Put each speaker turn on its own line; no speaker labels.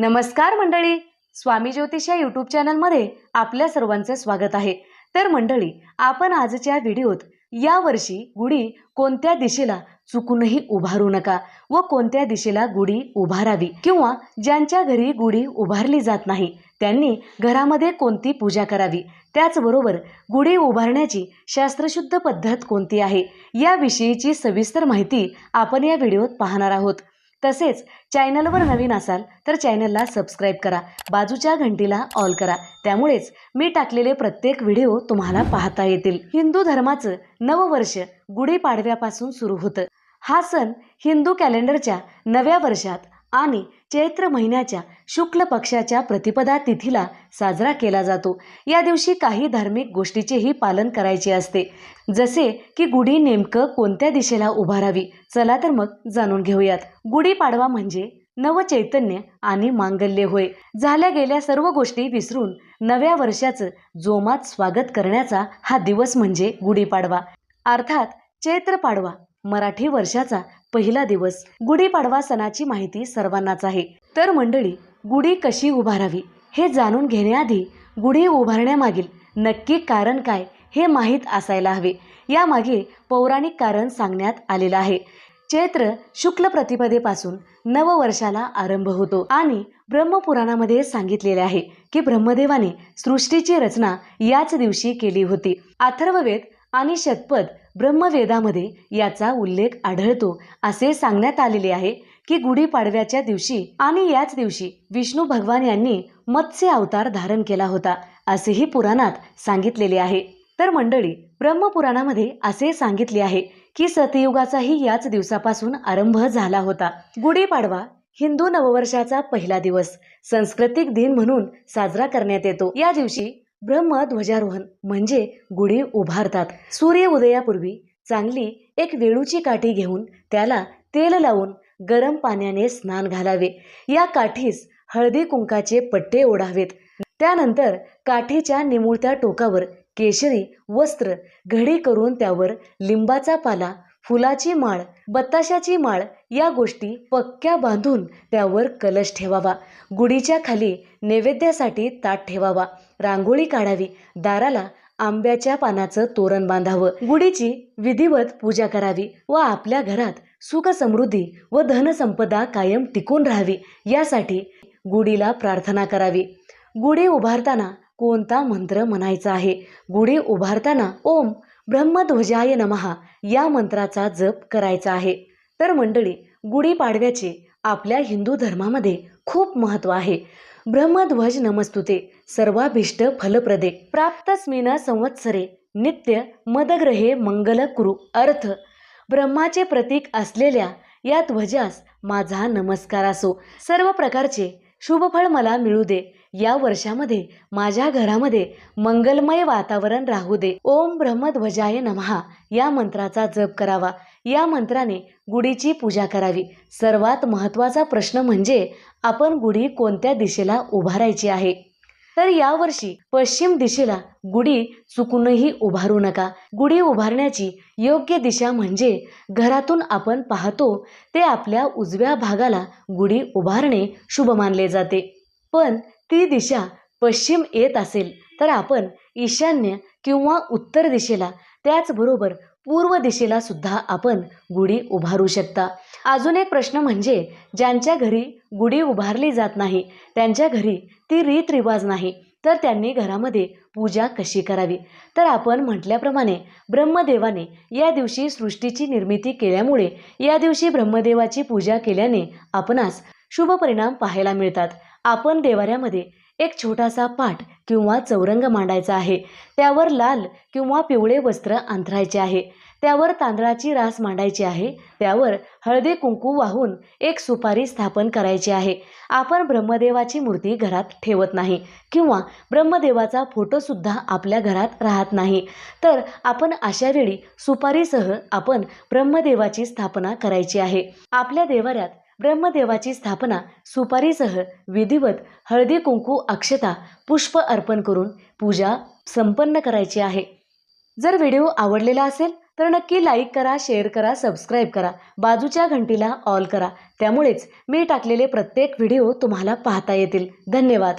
नमस्कार मंडळी. स्वामी ज्योतिष या यूट्यूब चॅनलमध्ये आपल्या सर्वांचे स्वागत आहे. तर मंडळी आपण आजच्या व्हिडिओत या वर्षी गुढी कोणत्या दिशेला चुकूनही उभारू नका व कोणत्या दिशेला गुढी उभारावी किंवा ज्यांच्या घरी गुढी उभारली जात नाही त्यांनी घरामध्ये कोणती पूजा करावी? त्याचबरोबर गुढी उभारण्याची शास्त्रशुद्ध पद्धत कोणती आहे? याविषयीची सविस्तर माहिती आपण या व्हिडिओत पाहणार आहोत. तसेच चॅनलवर नवीन असाल तर चॅनलला सबस्क्राईब करा बाजूच्या घंटीला ऑल करा. त्यामुळेच मी टाकलेले प्रत्येक व्हिडिओ तुम्हाला पाहता येतील. हिंदू धर्माचं नववर्ष गुढीपाडव्यापासून सुरू होतं. हा सण हिंदू कॅलेंडरच्या नव्या वर्षात आणि चैत्र महिन्याच्या शुक्ल पक्षाच्या प्रतिपदा तिथीला साजरा केला जातो. या दिवशी काही धार्मिक गोष्टीचेही पालन करायचे असते. जसे की गुढी नेमकं कोणत्या दिशेला उभारावी? चला तर मग जाणून घेऊयात. गुढीपाडवा म्हणजे नवचैतन्य आणि मांगल्य होय. झाल्या गेल्या सर्व गोष्टी विसरून नव्या वर्षाचं जोमात स्वागत करण्याचा हा दिवस म्हणजे गुढीपाडवा अर्थात चैत्र पाडवा मराठी वर्षाचा पहिला दिवस गुढीपाडवा सणाची माहिती सर्वांनाच आहे. तर मंडळी गुढी कशी उभारावी हे जाणून घेण्याआधी गुढी उभारण्यामागील नक्की कारण काय हे माहीत असायला हवे. यामागे पौराणिक कारण सांगण्यात आलेलं आहे. चैत्र शुक्ल प्रतिपदेपासून नववर्षाला आरंभ होतो आणि ब्रह्मपुराणामध्ये सांगितलेले आहे की ब्रह्मदेवाने सृष्टीची रचना याच दिवशी केली होती. अथर्ववेद आणि शतपथ ब्रह्मवेदामध्ये याचा उल्लेख आढळतो. असे सांगण्यात आलेले आहे की गुढीपाडव्याच्या दिवशी आणि याच दिवशी विष्णू भगवान यांनी मत्स्य अवतार धारण केला होता असेही पुराणात सांगितलेले आहे. तर मंडळी ब्रह्मपुराणामध्ये असे सांगितले आहे की सतयुगाचाही याच दिवसापासून आरंभ झाला होता. गुढीपाडवा हिंदू नववर्षाचा पहिला दिवस सांस्कृतिक दिन म्हणून साजरा करण्यात येतो. या दिवशी ब्रह्मध्वजारोहण म्हणजे गुढी उभारतात. सूर्य उदयापूर्वी चांगली एक वेळूची काठी घेऊन त्याला तेल लावून गरम पाण्याने स्नान घालावे. या काठीस हळदी कुंकाचे पट्टे ओढावेत. त्यानंतर काठीच्या निमुळत्या टोकावर केशरी वस्त्र घडी करून त्यावर लिंबाचा पाला फुलाची माळ बताशाची माळ या गोष्टी पक्क्या बांधून त्यावर कलश ठेवावा. गुढीच्या खाली नैवेद्यासाठी ताट ठेवावा. रांगोळी काढावी. दाराला आंब्याच्या पानाचं तोरण बांधावं. गुढीची विधिवत पूजा करावी व आपल्या घरात सुख समृद्धी व धनसंपदा कायम टिकून राहावी. यासाठी गुढीला प्रार्थना करावी. गुढी उभारताना कोणता मंत्र म्हणायचा आहे? गुढी उभारताना ओम ब्रह्मध्वजाय नमहा या मंत्राचा जप करायचा आहे. तर मंडळी गुढीपाडव्याचे आपल्या हिंदू धर्मामध्ये खूप महत्त्व आहे. ब्रह्मध्वज नमस्तुते सर्वाभीष्ट फलप्रदे. प्राप्तस्मिन संवत्सरे नित्य मदग्रहे मंगल कुरु. अर्थ ब्रह्माचे प्रतीक असलेल्या या ध्वजास माझा नमस्कार असो. सर्व प्रकारचे शुभफळ मला मिळू दे. या वर्षामध्ये माझ्या घरामध्ये मंगलमय वातावरण राहू दे. ओम ब्रह्मध्वजाय नमहा. या मंत्राचा जप करावा. या मंत्राने गुढीची पूजा करावी. सर्वात महत्त्वाचा प्रश्न म्हणजे आपण गुढी कोणत्या दिशेला उभारायची आहे? तर यावर्षी पश्चिम दिशेला गुढी चुकूनही उभारू नका. गुढी उभारण्याची योग्य दिशा म्हणजे घरातून आपण पाहतो ते आपल्या उजव्या भागाला गुढी उभारणे शुभ मानले जाते. पण ती दिशा पश्चिम येत असेल तर आपण ईशान्य किंवा उत्तर दिशेला त्याचबरोबर पूर्व दिशेला सुद्धा आपण गुढी उभारू शकता. अजून एक प्रश्न म्हणजे ज्यांच्या घरी गुढी उभारली जात नाही त्यांच्या घरी ती रीतरिवाज नाही तर त्यांनी घरामध्ये पूजा कशी करावी? तर आपण म्हटल्याप्रमाणे ब्रह्मदेवाने या दिवशी सृष्टीची निर्मिती केल्यामुळे या दिवशी ब्रह्मदेवाची पूजा केल्याने आपणास शुभ परिणाम पाहायला मिळतात. आपण देवाऱ्यामध्ये एक छोटासा पाठ किंवा चौरंग मांडायचा आहे. त्यावर लाल किंवा पिवळे वस्त्र अंथरायचे आहे. त्यावर तांदळाची रास मांडायची आहे. त्यावर हळदी कुंकू वाहून एक सुपारी स्थापन करायची आहे. आपण ब्रह्मदेवाची मूर्ती घरात ठेवत नाही किंवा ब्रह्मदेवाचा फोटोसुद्धा आपल्या घरात राहत नाही. तर आपण अशा वेळी सुपारीसह आपण ब्रह्मदेवाची स्थापना करायची आहे. आपल्या देवाऱ्यात ब्रह्मदेवाची स्थापना सुपारीसह विधिवत हळदी कुंकू अक्षता पुष्प अर्पण करून पूजा संपन्न करायची आहे. जर व्हिडिओ आवडलेला असेल तर नक्की लाईक करा शेअर करा सबस्क्राईब करा बाजूच्या घंटीला ऑल करा. त्यामुळेच मी टाकलेले प्रत्येक व्हिडिओ तुम्हाला पाहता येतील. धन्यवाद.